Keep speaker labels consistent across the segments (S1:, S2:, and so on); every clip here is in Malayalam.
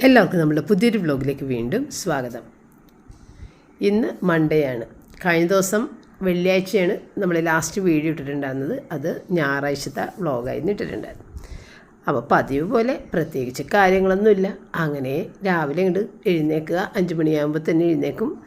S1: എല്ലാവർക്കും നമ്മുടെ പുതിയൊരു വ്ലോഗിലേക്ക് വീണ്ടും സ്വാഗതം. ഇന്ന് മൺഡേ ആണ്. കഴിഞ്ഞ ദിവസം വെള്ളിയാഴ്ചയാണ് നമ്മൾ ലാസ്റ്റ് വീഡിയോ ഇട്ടിട്ടുണ്ടായിരുന്നത്. അത് ഞായറാഴ്ചത്തെ വ്ലോഗായിരുന്നു ഇട്ടിട്ടുണ്ടായിരുന്നു അപ്പോൾ പതിവ് പോലെ പ്രത്യേകിച്ച് കാര്യങ്ങളൊന്നുമില്ല. അങ്ങനെ രാവിലെ ഇങ്ങോട്ട് എഴുന്നേക്കുക അഞ്ച് മണിയാകുമ്പോൾ തന്നെ എഴുന്നേക്കും.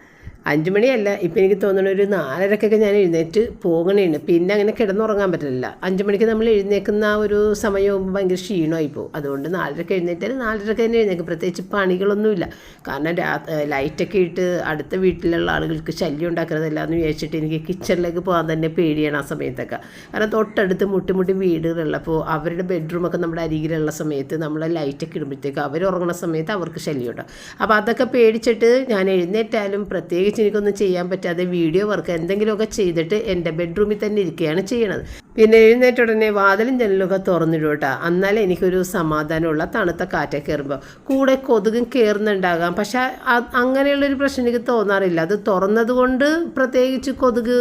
S1: അഞ്ച് മണിയല്ല. ഇപ്പം എനിക്ക് തോന്നുന്നു ഒരു നാലരക്കൊക്കെ ഞാൻ എഴുന്നേറ്റ് പോകണേണ് പിന്നെ അങ്ങനെ കിടന്നുറങ്ങാൻ പറ്റില്ല അഞ്ച് മണിക്ക് നമ്മൾ എഴുന്നേക്കുന്ന ആ ഒരു സമയവും ഭയങ്കര ക്ഷീണമായി പോകും. അതുകൊണ്ട് നാലരക്ക് എഴുന്നേറ്റാൽ നാലരക്ക് തന്നെ എഴുന്നേക്കും. പ്രത്യേകിച്ച് പണികളൊന്നുമില്ല. കാരണം രാ ലൈറ്റൊക്കെ ഇട്ട് അടുത്ത വീട്ടിലുള്ള ആളുകൾക്ക് ശല്യം ഉണ്ടാക്കുന്നതല്ല എന്ന് വിചാരിച്ചിട്ട് എനിക്ക് കിച്ചണിലേക്ക് പോകാൻ തന്നെ പേടിയാണ് ആ സമയത്തൊക്കെ. കാരണം തൊട്ടടുത്ത് മുട്ടിമുട്ടി വീടുകളുള്ളപ്പോൾ അവരുടെ ബെഡ്റൂമൊക്കെ നമ്മുടെ അരികിലുള്ള സമയത്ത് നമ്മൾ ലൈറ്റൊക്കെ ഇടുമ്പോഴത്തേക്ക് അവർ ഉറങ്ങുന്ന സമയത്ത് അവർക്ക് ശല്യം ഉണ്ടാകും അപ്പോൾ അതൊക്കെ പേടിച്ചിട്ട് ഞാൻ എഴുന്നേറ്റാലും പ്രത്യേകിച്ച് എനിക്കൊന്നും ചെയ്യാൻ പറ്റാതെ വീഡിയോ വർക്ക് എന്തെങ്കിലുമൊക്കെ ചെയ്തിട്ട് എന്റെ ബെഡ്റൂമിൽ തന്നെ ഇരിക്കുകയാണ് ചെയ്യണത്. പിന്നെ എഴുന്നേറ്റ ഉടനെ വാതിലും ജനലൊക്കെ തുറന്നിടും കേട്ടോ. എന്നാലേ എനിക്കൊരു സമാധാനമുള്ള തണുത്ത കാറ്റൊക്കെ കയറുമ്പോൾ കൂടെ കൊതുകും കയറുന്നുണ്ടാകാം. പക്ഷേ അങ്ങനെയുള്ളൊരു പ്രശ്നം എനിക്ക് തോന്നാറില്ല. അത് തുറന്നത് കൊണ്ട് പ്രത്യേകിച്ച് കൊതുക്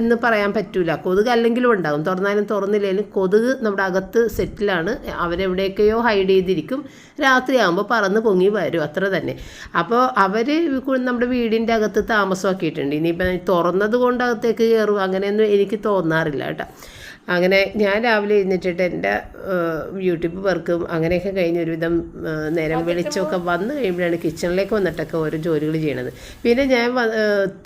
S1: എന്ന് പറയാൻ പറ്റില്ല കൊതുക് അല്ലെങ്കിലും ഉണ്ടാകും. തുറന്നാലും തുറന്നില്ലെങ്കിലും കൊതുക് നമ്മുടെ അകത്ത് സെറ്റിലാണ്. അവരെവിടെയൊക്കെയോ ഹൈഡ് ചെയ്തിരിക്കും. രാത്രിയാകുമ്പോൾ പറന്ന് പൊങ്ങി വരും. അത്ര തന്നെ. അപ്പോൾ അവർ നമ്മുടെ വീടിന്റെ അകത്ത് താമസമാക്കിയിട്ടുണ്ട്. ഇനിയിപ്പം തുറന്നത് കൊണ്ട് അകത്തേക്ക് കയറും. അങ്ങനെയൊന്നും എനിക്ക് തോന്നാറില്ല കേട്ടോ. അങ്ങനെ ഞാൻ രാവിലെ എഴുന്നേറ്റിട്ട് എന്റെ യൂട്യൂബ് വർക്കും അങ്ങനെയൊക്കെ കഴിഞ്ഞ് ഒരുവിധം നേരം വെളിച്ചമൊക്കെ വന്നു കഴിയുമ്പോഴാണ് കിച്ചണിലേക്ക് വന്നിട്ടൊക്കെ ഓരോ ജോലികൾ ചെയ്യണത്. പിന്നെ ഞാൻ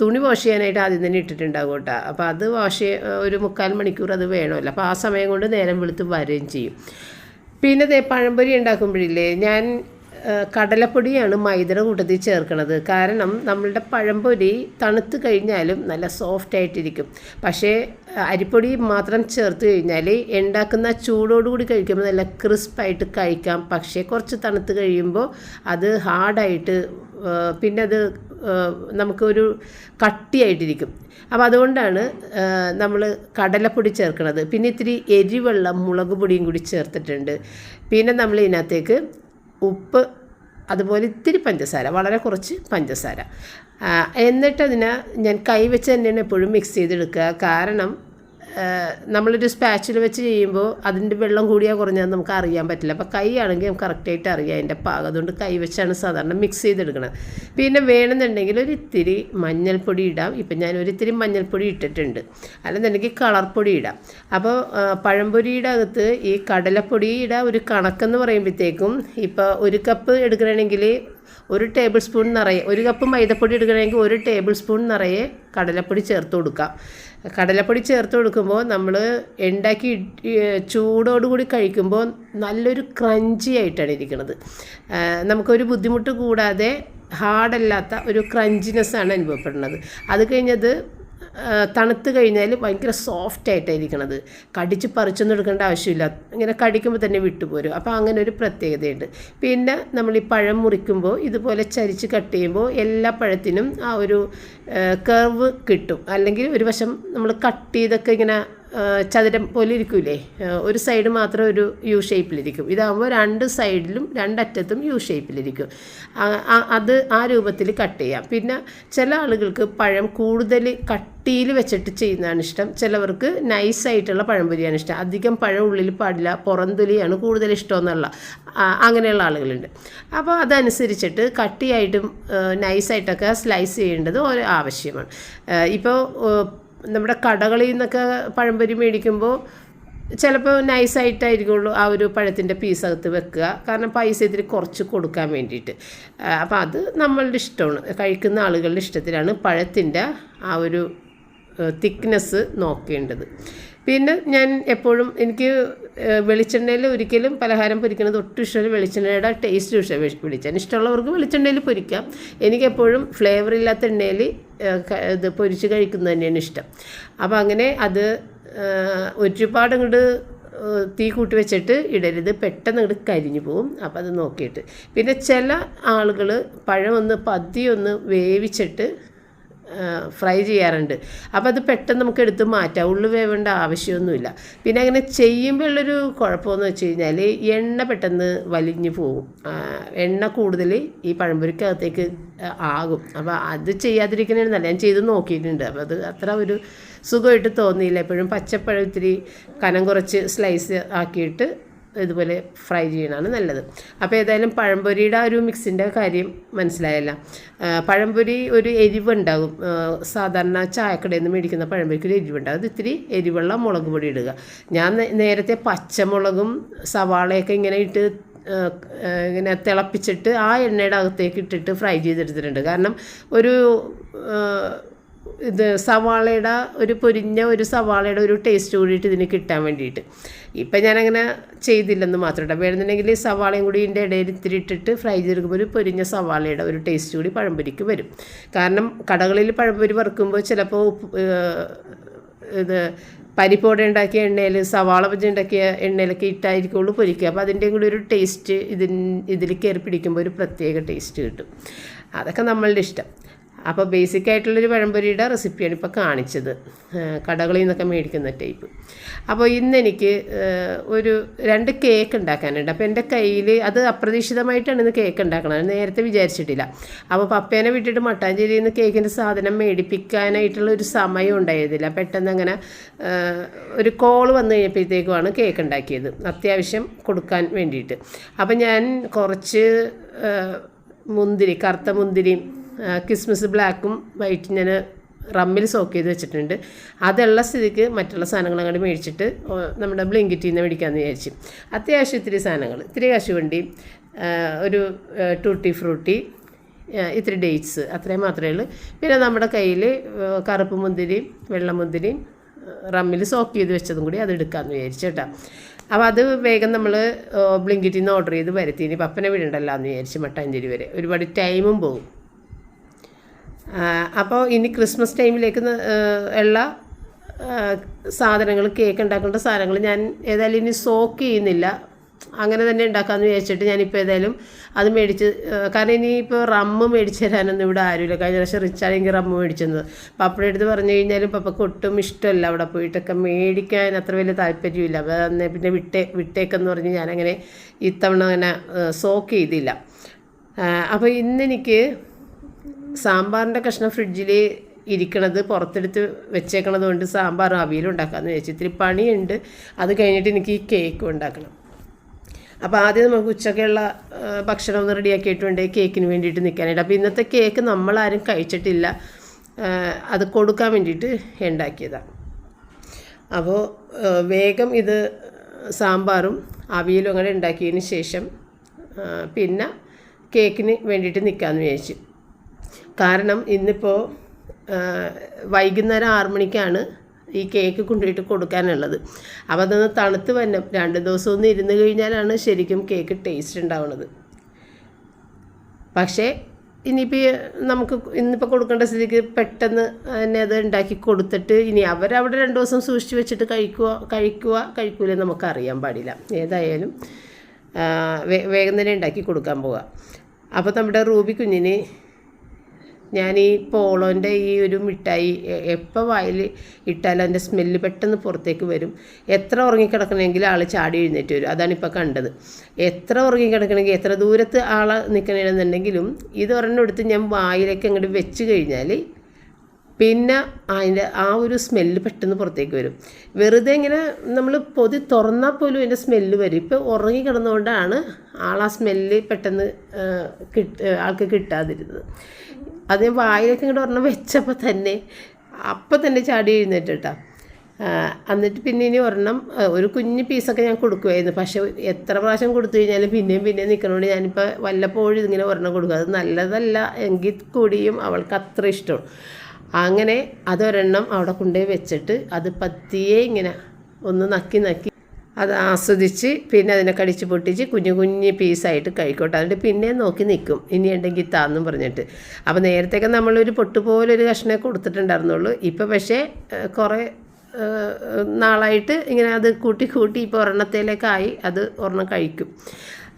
S1: തുണി വാഷ് ചെയ്യാനായിട്ട് ആദ്യം തന്നെ ഇട്ടിട്ടുണ്ടാകും കേട്ടോ. അപ്പോൾ അത് വാഷ് ഒരു മുക്കാൽ മണിക്കൂർ അത് വേണമല്ലോ. അപ്പോൾ ആ സമയം കൊണ്ട് നേരം വെളുത്ത് വരികയും ചെയ്യും. പിന്നെ പഴംപൊരി ഉണ്ടാക്കുമ്പോഴില്ലേ ഞാൻ കടലപ്പൊടിയാണ് മൈദയുടെ കൂട്ടത്തിൽ ചേർക്കണത് കാരണം നമ്മളുടെ പഴംപൊരി തണുത്ത് കഴിഞ്ഞാലും നല്ല സോഫ്റ്റ് ആയിട്ടിരിക്കും. പക്ഷേ അരിപ്പൊടി മാത്രം ചേർത്ത് കഴിഞ്ഞാൽ ഉണ്ടാക്കുന്ന ചൂടോടുകൂടി കഴിക്കുമ്പോൾ നല്ല ക്രിസ്പായിട്ട് കഴിക്കാം. പക്ഷേ കുറച്ച് തണുത്ത് കഴിയുമ്പോൾ അത് ഹാർഡായിട്ട് പിന്നെ അത് നമുക്കൊരു കട്ടിയായിട്ടിരിക്കും. അപ്പോൾ അതുകൊണ്ടാണ് നമ്മൾ കടലപ്പൊടി ചേർക്കുന്നത്. പിന്നെ ഇത്തിരി എരിവെള്ളം മുളക് പൊടിയും കൂടി ചേർത്തിട്ടുണ്ട്. പിന്നെ നമ്മൾ ഇതിനകത്തേക്ക് ഉപ്പ് അതുപോലെ ഇത്തിരി പഞ്ചസാര വളരെ കുറച്ച് പഞ്ചസാര. എന്നിട്ടതിനെ ഞാൻ കൈ വെച്ച് തന്നെയാണ് എപ്പോഴും മിക്സ് ചെയ്തെടുക്കുക. കാരണം നമ്മളൊരു സ്പാച്ചിൽ വെച്ച് ചെയ്യുമ്പോൾ അതിന്റെ വെള്ളം കൂടിയാൽ കുറഞ്ഞാൽ നമുക്ക് അറിയാൻ പറ്റില്ല. അപ്പോൾ കൈ ആണെങ്കിൽ നമുക്ക് കറക്റ്റായിട്ട് അറിയാം അതിന്റെ പാകം. അതുകൊണ്ട് കൈ വെച്ചാണ് സാധാരണ മിക്സ് ചെയ്തെടുക്കുന്നത് പിന്നെ വേണമെന്നുണ്ടെങ്കിൽ ഒരു ഇത്തിരി മഞ്ഞൾപ്പൊടി ഇടാം. ഇപ്പം ഞാൻ ഒരു ഇത്തിരി മഞ്ഞൾപ്പൊടി ഇട്ടിട്ടുണ്ട്. അല്ലെന്നുണ്ടെങ്കിൽ കളർ പൊടി ഇടാം. അപ്പോൾ പഴംപൊരിയുടെ അകത്ത് ഈ കടലപ്പൊടിയുടെ ഒരു കണക്കെന്ന് പറയുമ്പോഴത്തേക്കും ഇപ്പോൾ ഒരു കപ്പ് എടുക്കണമെങ്കിൽ ഒരു ടേബിൾ സ്പൂൺ നിറയെ ഒരു കപ്പ് മൈദപ്പൊടി എടുക്കണമെങ്കിൽ ഒരു ടേബിൾ സ്പൂൺ നിറയെ കടലപ്പൊടി ചേർത്ത് കൊടുക്കാം. കടലപ്പൊടി ചേർത്ത് കൊടുക്കുമ്പോൾ നമ്മൾ ഉണ്ടാക്കി ചൂടോടുകൂടി കഴിക്കുമ്പോൾ നല്ലൊരു ക്രഞ്ചി ആയിട്ടാണ് ഇരിക്കുന്നത് നമുക്കൊരു ബുദ്ധിമുട്ട് കൂടാതെ ഹാർഡല്ലാത്ത ഒരു ക്രഞ്ചിനെസ്സാണ് അനുഭവപ്പെടുന്നത്. അത് കഴിഞ്ഞത് തണുത്ത് കഴിഞ്ഞാൽ ഭയങ്കര സോഫ്റ്റ് ആയിട്ടായിരിക്കണത്. കടിച്ച് പറിച്ചൊന്നും എടുക്കേണ്ട ആവശ്യമില്ല. ഇങ്ങനെ കടിക്കുമ്പോൾ തന്നെ വിട്ടുപോരും. അപ്പോൾ അങ്ങനെ ഒരു പ്രത്യേകതയുണ്ട്. പിന്നെ നമ്മൾ ഈ പഴം മുറിക്കുമ്പോൾ ഇതുപോലെ ചരിച്ച് കട്ട് ചെയ്യുമ്പോൾ എല്ലാ പഴത്തിനും ആ ഒരു കർവ് കിട്ടും. അല്ലെങ്കിൽ ഒരു വശം നമ്മൾ കട്ട് ചെയ്തൊക്കെ ഇങ്ങനെ ചതുരം പോലെ ഇരിക്കൂലേ? ഒരു സൈഡ് മാത്രം ഒരു യു ഷേപ്പിലിരിക്കും ഇതാകുമ്പോൾ രണ്ട് സൈഡിലും രണ്ടറ്റത്തും യു ഷേപ്പിലിരിക്കും അത് ആ രൂപത്തിൽ കട്ട് ചെയ്യാം. പിന്നെ ചില ആളുകൾക്ക് പഴം കൂടുതൽ കട്ടിയിൽ വെച്ചിട്ട് ചെയ്യുന്നതാണ് ഇഷ്ടം. ചിലവർക്ക് നൈസായിട്ടുള്ള പഴംപൊരിയാണ് ഇഷ്ടം. അധികം പഴം ഉള്ളിൽ പാടില്ല പുറംതൊലിയാണ് കൂടുതൽ ഇഷ്ടമെന്നുള്ള അങ്ങനെയുള്ള ആളുകളുണ്ട്. അപ്പോൾ അതനുസരിച്ചിട്ട് കട്ടിയായിട്ടും നൈസായിട്ടൊക്കെ സ്ലൈസ് ചെയ്യേണ്ടത് ഒരു ആവശ്യമാണ്. ഇപ്പോൾ നമ്മുടെ കടകളിൽ നിന്നൊക്കെ പഴംപൊരി മേടിക്കുമ്പോൾ ചിലപ്പോൾ നൈസായിട്ടായിരിക്കുള്ളൂ ആ ഒരു പഴത്തിന്റെ പീസ് അകത്ത് വെക്കുക. കാരണം പൈസ ഇതിൽ കുറച്ച് കൊടുക്കാൻ വേണ്ടിയിട്ട്. അപ്പോൾ അത് നമ്മളുടെ ഇഷ്ടമാണ്. കഴിക്കുന്ന ആളുകളുടെ ഇഷ്ടത്തിലാണ് പഴത്തിന്റെ ആ ഒരു തിക്നെസ് നോക്കേണ്ടത്. പിന്നെ ഞാൻ എപ്പോഴും എനിക്ക് വെളിച്ചെണ്ണയിൽ ഒരിക്കലും പലഹാരം പൊരിക്കുന്നത് ഒട്ടും ഇഷ്ടമല്ല. വെളിച്ചെണ്ണയുടെ ടേസ്റ്റ് ഇഷ്ടം വെളിച്ചെണ്ണ ഇഷ്ടമുള്ളവർക്ക് വെളിച്ചെണ്ണയിൽ പൊരിക്കാം. എനിക്കെപ്പോഴും ഫ്ലേവർ ഇല്ലാത്ത എണ്ണയിൽ ഇത് പൊരിച്ച് കഴിക്കുന്നത് തന്നെയാണ് ഇഷ്ടം. അപ്പോൾ അങ്ങനെ അത് ഒരുപാട് അങ്ങോട്ട് തീ കൂട്ടി വെച്ചിട്ട് ഇടരുത്. പെട്ടെന്ന് അങ്ങോട്ട് കരിഞ്ഞു പോകും അപ്പോൾ അത് നോക്കിയിട്ട്. പിന്നെ ചില ആളുകൾ പഴമൊന്ന് പതിയൊന്ന് വേവിച്ചിട്ട് ഫ്രൈ ചെയ്യാറുണ്ട്. അപ്പോൾ അത് പെട്ടെന്ന് നമുക്ക് എടുത്ത് മാറ്റാം. ഉള്ളു വേവേണ്ട ആവശ്യമൊന്നുമില്ല. പിന്നെ അങ്ങനെ ചെയ്യുമ്പോൾ ഉള്ളൊരു കുഴപ്പമെന്ന് വെച്ച് കഴിഞ്ഞാൽ എണ്ണ പെട്ടെന്ന് വലിഞ്ഞു പോകും. എണ്ണ കൂടുതൽ ഈ പഴംപൊരിക്കകത്തേക്ക് ആകും. അപ്പോൾ അത് ചെയ്യാതിരിക്കുന്നതിന് നല്ല ഞാൻ ചെയ്ത് നോക്കിയിട്ടുണ്ട്. അപ്പോൾ അത് അത്ര ഒരു സുഖമായിട്ട് തോന്നിയില്ല. എപ്പോഴും പച്ചപ്പഴം ഇത്തിരി കനം കുറച്ച് സ്ലൈസ് ആക്കിയിട്ട് ഇതുപോലെ ഫ്രൈ ചെയ്യണതാണ് നല്ലത്. അപ്പോൾ ഏതായാലും പഴംപൊരിയുടെ ഒരു മിക്സിന്റെ കാര്യം മനസ്സിലായല്ല. പഴംപൊരി ഒരു എരിവുണ്ടാകും. സാധാരണ ചായക്കടയിൽ നിന്ന് മേടിക്കുന്ന പഴംപൊരിക്ക് ഒരു എരിവുണ്ടാകും. അത് ഇത്തിരി എരിവുള്ള മുളക് പൊടി ഇടുക. ഞാൻ നേരത്തെ പച്ചമുളകും സവാളയൊക്കെ ഇങ്ങനെ ഇട്ട് ഇങ്ങനെ തിളപ്പിച്ചിട്ട് ആ എണ്ണയുടെ അകത്തേക്ക് ഇട്ടിട്ട് ഫ്രൈ ചെയ്തെടുത്തിട്ടുണ്ട്. കാരണം ഒരു ഇത് സവാളയുടെ ഒരു പൊരിഞ്ഞ ഒരു സവാളയുടെ ഒരു ടേസ്റ്റ് കൂടിയിട്ട് ഇതിന് കിട്ടാൻ വേണ്ടിയിട്ട്. ഇപ്പം ഞാനങ്ങനെ ചെയ്തില്ലെന്ന് മാത്രമല്ല വേണമെന്നുണ്ടെങ്കിൽ സവാളയും കൂടി ഇതിന്റെ ഇടയിൽ ഇത്തിരി ഇട്ടിട്ട് ഫ്രൈ ചെയ്തെടുക്കുമ്പോൾ ഒരു പൊരിഞ്ഞ സവാളയുടെ ഒരു ടേസ്റ്റ് കൂടി പഴംപൊരിക്ക് വരും. കാരണം കടകളിൽ പഴംപൊരി വറുക്കുമ്പോൾ ചിലപ്പോൾ ഇത് പരിപ്പോടെ ഉണ്ടാക്കിയ എണ്ണയിൽ സവാള പൊജി ഉണ്ടാക്കിയ എണ്ണയിലൊക്കെ ഇട്ടായിരിക്കുള്ളൂ പൊരിക്കുക. അപ്പോൾ അതിന്റെയും കൂടി ഒരു ടേസ്റ്റ് ഇതിന് ഇതിൽ കയറി പിടിക്കുമ്പോൾ ഒരു പ്രത്യേക ടേസ്റ്റ് കിട്ടും. അതൊക്കെ നമ്മളുടെ ഇഷ്ടം. അപ്പോൾ ബേസിക് ആയിട്ടുള്ളൊരു പഴംപൊരിയുടെ റെസിപ്പിയാണ് ഇപ്പോൾ കാണിച്ചത്. കടകളിൽ നിന്നൊക്കെ മേടിക്കുന്ന ടൈപ്പ് അപ്പോൾ ഇന്ന് എനിക്ക് ഒരു രണ്ട് കേക്ക് ഉണ്ടാക്കാനുണ്ട്. അപ്പോൾ എന്റെ കയ്യിൽ അത് അപ്രതീക്ഷിതമായിട്ടാണ് ഇന്ന് കേക്ക് ഉണ്ടാക്കണത്. നേരത്തെ വിചാരിച്ചിട്ടില്ല. അപ്പോൾ പപ്പേനെ വിട്ടിട്ട് മട്ടാഞ്ചേരിയിൽ നിന്ന് കേക്കിന്റെ സാധനം മേടിപ്പിക്കാനായിട്ടുള്ള ഒരു സമയം ഉണ്ടായിരുന്നില്ല. പെട്ടെന്ന് അങ്ങനെ ഒരു കോൾ വന്നു കഴിഞ്ഞപ്പോഴത്തേക്കുമാണ് കേക്ക് ഉണ്ടാക്കിയത്. അത്യാവശ്യം കൊടുക്കാൻ വേണ്ടിയിട്ട്. അപ്പോൾ ഞാൻ കുറച്ച് മുന്തിരി കറുത്ത മുന്തിരിയും കിസ്മിസ് ബ്ലാക്കും വൈറ്റും ഞാൻ റമ്മിൽ സോക്ക് ചെയ്ത് വെച്ചിട്ടുണ്ട്. അതുള്ള സ്ഥിതിക്ക് മറ്റുള്ള സാധനങ്ങൾ അങ്ങോട്ട് മേടിച്ചിട്ട് നമ്മുടെ ബ്ലിങ്കിറ്റിൽ നിന്ന് മേടിക്കാമെന്ന് വിചാരിച്ചു. അത്യാവശ്യം ഇത്തിരി സാധനങ്ങൾ ഇത്തിരി കശുവണ്ടി ഒരു ടൂട്ടി ഫ്രൂട്ടി ഇത്തിരി ഡേറ്റ്സ് അത്രയും മാത്രമേ ഉള്ളൂ. പിന്നെ നമ്മുടെ കയ്യിൽ കറുപ്പ് മുന്തിരിയും വെള്ള മുന്തിരിയും റമ്മിൽ സോക്ക് ചെയ്ത് വെച്ചതും കൂടി അത് എടുക്കാമെന്ന് വിചാരിച്ചു കേട്ടോ. അപ്പോൾ അത് വേഗം നമ്മൾ ബ്ലിങ്കിറ്റിൽ നിന്ന് ഓർഡർ ചെയ്ത് വരുത്തി. ഇനി പപ്പനെ വിടണ്ടല്ലോ എന്ന് വിചാരിച്ച് മട്ടാഞ്ചേരി വരെ. ഒരുപാട് ടൈമും പോകും. അപ്പോൾ ഇനി ക്രിസ്മസ് ടൈമിലേക്ക് ഉള്ള സാധനങ്ങൾ കേക്ക് ഉണ്ടാക്കേണ്ട സാധനങ്ങൾ ഞാൻ ഏതായാലും ഇനി സോക്ക് ചെയ്യുന്നില്ല. അങ്ങനെ തന്നെ ഉണ്ടാക്കാമെന്ന് വിചാരിച്ചിട്ട് ഞാനിപ്പോൾ ഏതായാലും അത് മേടിച്ച് കാരണം ഇനിയിപ്പോൾ റമ്മ് മേടിച്ച് തരാനൊന്നും ഇവിടെ ആരുമില്ല. കഴിഞ്ഞ പ്രാവശ്യം റിച്ചാണെങ്കിൽ റമ്മ് മേടിച്ചത് പപ്പയുടെ അടുത്ത് പറഞ്ഞു കഴിഞ്ഞാലും പപ്പക്ക് ഒട്ടും ഇഷ്ടമല്ല അവിടെ പോയിട്ടൊക്കെ മേടിക്കാൻ അത്ര വലിയ താല്പര്യമില്ല. അപ്പോൾ അന്നേ പിന്നെ വിട്ടേ വിട്ടേക്കെന്ന് പറഞ്ഞ് ഞാനങ്ങനെ ഇത്തവണ അങ്ങനെ സോക്ക് ചെയ്തില്ല. അപ്പോൾ ഇന്നെനിക്ക് സാമ്പാറിന്റെ കഷ്ണം ഫ്രിഡ്ജിൽ ഇരിക്കണത് പുറത്തെടുത്ത് വെച്ചേക്കണത് കൊണ്ട് സാമ്പാർ അവിയലും ഉണ്ടാക്കാമെന്ന് വിചാരിച്ചു. ഇത്തിരി പണിയുണ്ട്. അത് കഴിഞ്ഞിട്ട് എനിക്ക് ഈ കേക്ക് ഉണ്ടാക്കണം. അപ്പോൾ ആദ്യം നമുക്ക് ഉച്ചക്കുള്ള ഭക്ഷണം ഒന്ന് റെഡിയാക്കിയിട്ട് വേണ്ടേ കേക്കിന് വേണ്ടിയിട്ട് നിൽക്കാനായിട്ട് അപ്പോൾ ഇന്നത്തെ കേക്ക് നമ്മളാരും കഴിച്ചിട്ടില്ല. അത് കൊടുക്കാൻ വേണ്ടിയിട്ട് ഉണ്ടാക്കിയതാണ് അപ്പോൾ വേഗം ഇത് സാമ്പാറും അവിയലും അങ്ങനെ ഉണ്ടാക്കിയതിന് ശേഷം പിന്നെ കേക്കിന് വേണ്ടിയിട്ട് നിൽക്കാമെന്ന് വിചാരിച്ചു. കാരണം ഇന്നിപ്പോൾ വൈകുന്നേരം ആറു മണിക്കാണ് ഈ കേക്ക് കൊണ്ടുപോയിട്ട് കൊടുക്കാനുള്ളത്. അപ്പോൾ അതൊന്ന് തണുത്ത് വരണം. രണ്ട് ദിവസം ഒന്ന് ഇരുന്ന് കഴിഞ്ഞാലാണ് ശരിക്കും കേക്ക് ടേസ്റ്റ് ഉണ്ടാവുന്നത് പക്ഷേ ഇനിയിപ്പോൾ നമുക്ക് ഇന്നിപ്പോൾ കൊടുക്കേണ്ട സ്ഥിതിക്ക് പെട്ടെന്ന് തന്നെ അത് ഉണ്ടാക്കി കൊടുത്തിട്ട് ഇനി അവരവിടെ രണ്ട് ദിവസം സൂക്ഷിച്ച് വെച്ചിട്ട് കഴിക്കുക കഴിക്കുക കഴിക്കൂല നമുക്കറിയാൻ പാടില്ല. ഏതായാലും വേഗം തന്നെ ഉണ്ടാക്കി കൊടുക്കാൻ പോവുക അപ്പോൾ നമ്മുടെ റൂബി കുഞ്ഞിന് ഞാൻ ഈ പോളോന്റെ ഈ ഒരു മിഠായി എപ്പോൾ വായിൽ ഇട്ടാലും അതിന്റെ സ്മെല്ല് പെട്ടെന്ന് പുറത്തേക്ക് വരും. എത്ര ഉറങ്ങിക്കിടക്കണമെങ്കിൽ ആൾ ചാടി എഴുന്നേറ്റ് വരും. അതാണ് ഇപ്പോൾ കണ്ടത്. എത്ര ഉറങ്ങിക്കിടക്കണമെങ്കിൽ എത്ര ദൂരത്ത് ആൾ നിൽക്കണമെന്നുണ്ടെങ്കിലും ഇത് ഒരെണ്ണം എടുത്ത് ഞാൻ വായിലേക്ക് അങ്ങോട്ട് വെച്ച് കഴിഞ്ഞാൽ പിന്നെ അതിന്റെ ആ ഒരു സ്മെല്ല് പെട്ടെന്ന് പുറത്തേക്ക് വരും. വെറുതെ ഇങ്ങനെ നമ്മൾ പൊതി തുറന്നാൽ പോലും അതിന്റെ സ്മെല്ല് വരും. ഇപ്പോൾ ഉറങ്ങി കിടന്നുകൊണ്ടാണ് ആൾ ആ സ്മെല്ല് പെട്ടെന്ന് കിട്ട് ആൾക്ക് കിട്ടാതിരുന്നത്. അത് വായിലൊക്കെ ഇങ്ങോട്ട് ഒരെണ്ണം വെച്ചപ്പോൾ തന്നെ അപ്പം തന്നെ ചാടി എഴുന്നേറ്റ് കേട്ടോ. എന്നിട്ട് പിന്നെ ഇനി ഒരെണ്ണം ഒരു കുഞ്ഞ് പീസൊക്കെ ഞാൻ കൊടുക്കുമായിരുന്നു പക്ഷേ എത്ര പ്രാവശ്യം കൊടുത്തു കഴിഞ്ഞാലും പിന്നെയും പിന്നെയും നിൽക്കണോണ്ട് ഞാനിപ്പോൾ വല്ലപ്പോഴും ഇതിങ്ങനെ ഒരെണ്ണം കൊടുക്കും. അത് നല്ലതല്ല എങ്കിൽ കൂടിയും അവൾക്ക് അത്ര ഇഷ്ടമാണ് അങ്ങനെ അതൊരെണ്ണം അവിടെ കൊണ്ടുപോയി വെച്ചിട്ട് അത് പത്തിയെ ഇങ്ങനെ ഒന്ന് നക്കി നക്കി അത് ആസ്വദിച്ച് പിന്നെ അതിനെ കടിച്ച് പൊട്ടിച്ച് കുഞ്ഞു കുഞ്ഞു പീസായിട്ട് കഴിക്കോട്ടെ. എന്നിട്ട് പിന്നെ നോക്കി നിൽക്കും ഇനി ഉണ്ടെങ്കിൽ താന്നും പറഞ്ഞിട്ട്. അപ്പോൾ നേരത്തെയൊക്കെ നമ്മളൊരു പൊട്ടുപോലെ ഒരു കഷ്ണമേ കൊടുത്തിട്ടുണ്ടായിരുന്നുള്ളൂ. ഇപ്പോൾ പക്ഷേ കുറേ നാളായിട്ട് ഇങ്ങനെ അത് കൂട്ടി കൂട്ടി ഇപ്പോൾ ഒരെണ്ണത്തേലേക്കായി അത് ഒരെണ്ണം കഴിക്കും.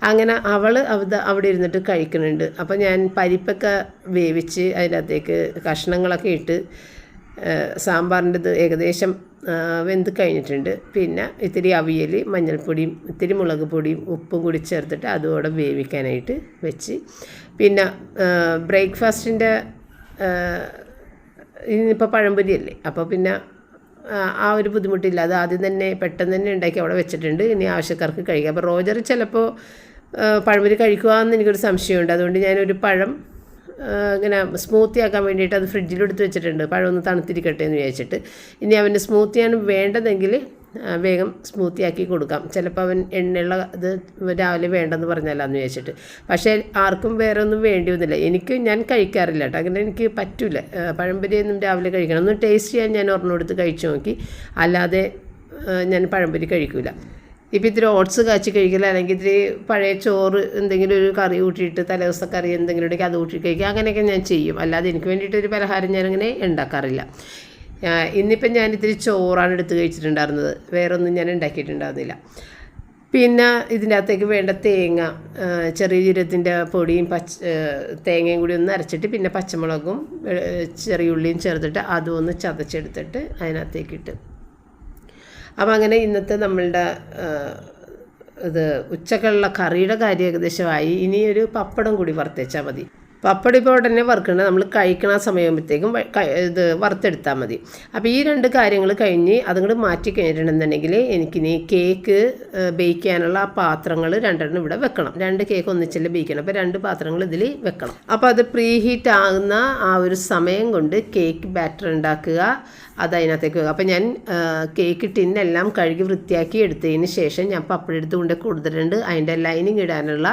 S1: അങ്ങനെ അവൾ അവിടെ അവിടെ ഇരുന്നിട്ട് കഴിക്കുന്നുണ്ട്. അപ്പോൾ ഞാൻ പരിപ്പൊക്കെ വേവിച്ച് അതിനകത്തേക്ക് കഷ്ണങ്ങളൊക്കെ ഇട്ട് സാമ്പാറിന്റെത് ഏകദേശം വെന്ത് കഴിഞ്ഞിട്ടുണ്ട്. പിന്നെ ഇത്തിരി അവിയൽ മഞ്ഞൾപ്പൊടിയും ഇത്തിരി മുളക് പൊടിയും ഉപ്പും കൂടി ചേർത്തിട്ട് അതുകൂടെ വേവിക്കാനായിട്ട് വെച്ച്. പിന്നെ ബ്രേക്ക്ഫാസ്റ്റിന്റെ ഇന്നിപ്പോൾ പഴംപൊരി അല്ലേ അപ്പോൾ പിന്നെ ആ ഒരു ബുദ്ധിമുട്ടില്ല. അത് ആദ്യം തന്നെ പെട്ടെന്ന് തന്നെ ഉണ്ടാക്കി അവിടെ വെച്ചിട്ടുണ്ട്. ഇനി ആവശ്യക്കാർക്ക് കഴിക്കാം. അപ്പോൾ റോജർ ചിലപ്പോൾ പഴംപൊരി കഴിക്കുവാന്ന് എനിക്കൊരു സംശയമുണ്ട്. അതുകൊണ്ട് ഞാനൊരു പഴം ഇങ്ങനെ സ്മൂത്തി ആക്കാൻ വേണ്ടിയിട്ട് അത് ഫ്രിഡ്ജിലെടുത്ത് വെച്ചിട്ടുണ്ട്. പഴം ഒന്ന് തണുത്തിരിക്കട്ടെ എന്ന് വിചാരിച്ചിട്ട്. ഇനി അവന് സ്മൂത്തിയാണ് വേണ്ടതെങ്കിൽ വേഗം സ്മൂത്തി ആക്കി കൊടുക്കാം. ചിലപ്പോൾ അവൻ എണ്ണയുള്ള ഇത് രാവിലെ വേണ്ടെന്ന് പറഞ്ഞാലാന്ന് വിചാരിച്ചിട്ട്. പക്ഷേ ആർക്കും വേറെ ഒന്നും വേണ്ടി വന്നില്ല എനിക്ക് ഞാൻ കഴിക്കാറില്ല കേട്ടോ. അങ്ങനെ എനിക്ക് പറ്റില്ല പഴംപൊരിയൊന്നും രാവിലെ കഴിക്കണം. ഒന്ന് ടേസ്റ്റ് ചെയ്യാൻ ഞാൻ ഒരെണ്ണം എടുത്ത് കഴിച്ചു നോക്കി. അല്ലാതെ ഞാൻ പഴംപൊരി കഴിക്കില്ല ഇപ്പം ഇത്തിരി ഓട്സ് കാച്ചി കഴിക്കില്ല അല്ലെങ്കിൽ ഇത്തിരി പഴയ ചോറ് എന്തെങ്കിലും ഒരു കറി കൂട്ടിയിട്ട് തലേദിവസത്തെ കറി എന്തെങ്കിലും ഉണ്ടെങ്കിൽ അത് കൂട്ടി കഴിക്കുക. അങ്ങനെയൊക്കെ ഞാൻ ചെയ്യും. അല്ലാതെ എനിക്ക് വേണ്ടിയിട്ട് ഒരു പലഹാരം ഞാനങ്ങനെ ഉണ്ടാക്കാറില്ല. ഇന്നിപ്പം ഞാൻ ഇത്തിരി ചോറാണ് എടുത്ത് കഴിച്ചിട്ടുണ്ടായിരുന്നത്. വേറെ ഒന്നും ഞാൻ ഉണ്ടാക്കിയിട്ടുണ്ടായിരുന്നില്ല. പിന്നെ ഇതിന്റെ അകത്തേക്ക് വേണ്ട തേങ്ങ ചെറിയ ജീരത്തിന്റെ പൊടിയും പച്ച തേങ്ങയും കൂടി ഒന്ന് അരച്ചിട്ട് പിന്നെ പച്ചമുളകും ചെറിയ ഉള്ളിയും ചേർത്തിട്ട് അതും ഒന്ന് ചതച്ചെടുത്തിട്ട് അതിനകത്തേക്ക് അപ്പം അങ്ങനെ ഇന്നത്തെ നമ്മളുടെ ഇത് ഉച്ചക്കുള്ള കറിയുടെ കാര്യം ഏകദേശമായി ഇനിയൊരു പപ്പടം കൂടി വറുത്തേച്ചാൽ മതി. പപ്പടം ഇപ്പോൾ ഉടനെ വറുക്കേണ്ട നമ്മൾ കഴിക്കണ സമയമാകുമ്പോഴത്തേക്കും ഇത് വറുത്തെടുത്താൽ മതി. അപ്പോൾ ഈ രണ്ട് കാര്യങ്ങൾ കഴിഞ്ഞ് അതുങ്ങൾ മാറ്റി കഴിഞ്ഞിട്ടുണ്ടെന്നുണ്ടെങ്കിൽ എനിക്കിനി കേക്ക് ബേക്ക് ചെയ്യാനുള്ള ആ പാത്രങ്ങൾ രണ്ടെണ്ണം ഇവിടെ വെക്കണം. രണ്ട് കേക്ക് ഒന്നിച്ചല്ല ബേക്കണം അപ്പോൾ രണ്ട് പാത്രങ്ങൾ ഇതിൽ വെക്കണം. അപ്പോൾ അത് പ്രീ ഹീറ്റ് ആകുന്ന ആ ഒരു സമയം കൊണ്ട് കേക്ക് ബാറ്റർ ഉണ്ടാക്കുക. അത് അതിനകത്തേക്ക് വെക്കുക. അപ്പോൾ ഞാൻ കേക്ക് ടിന്നെല്ലാം കഴുകി വൃത്തിയാക്കി എടുത്തതിന് ശേഷം ഞാൻ പപ്പടി കൊണ്ട് കൊടുത്തിട്ടുണ്ട്. അതിന്റെ ലൈനിങ് ഇടാനുള്ള